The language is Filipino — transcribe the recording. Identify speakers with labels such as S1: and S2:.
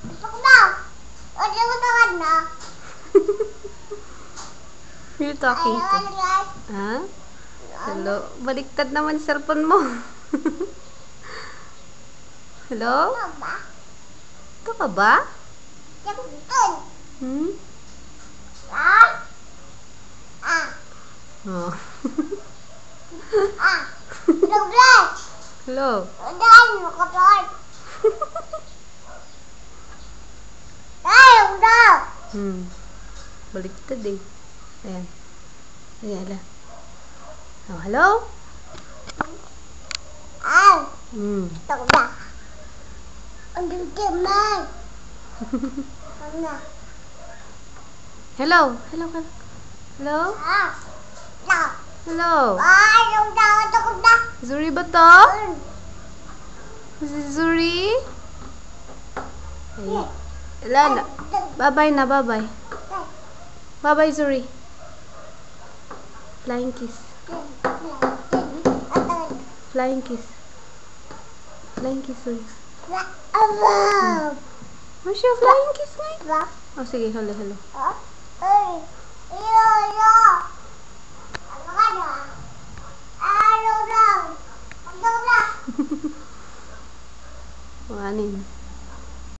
S1: You talking to? Ha? Hello? Baliktad naman cellphone mo. Hello? Ito ka ba? Hmm? Oh. Hello? Hmm. Baliktad eh. Ayan. Ayan lang. Oh, hello? Hmm. Hello? Hello ka? Hello? Hello? Zuri ba to? Si Zuri? Ay. Wala na. Bye-bye na, bye-bye. Bye-bye, Zuri. Flying kiss. Flying kiss. Flying kiss, Zuri. Hmm. Where's your flying kiss, Mike? Oh, sige, hello, hello.
S2: Anin.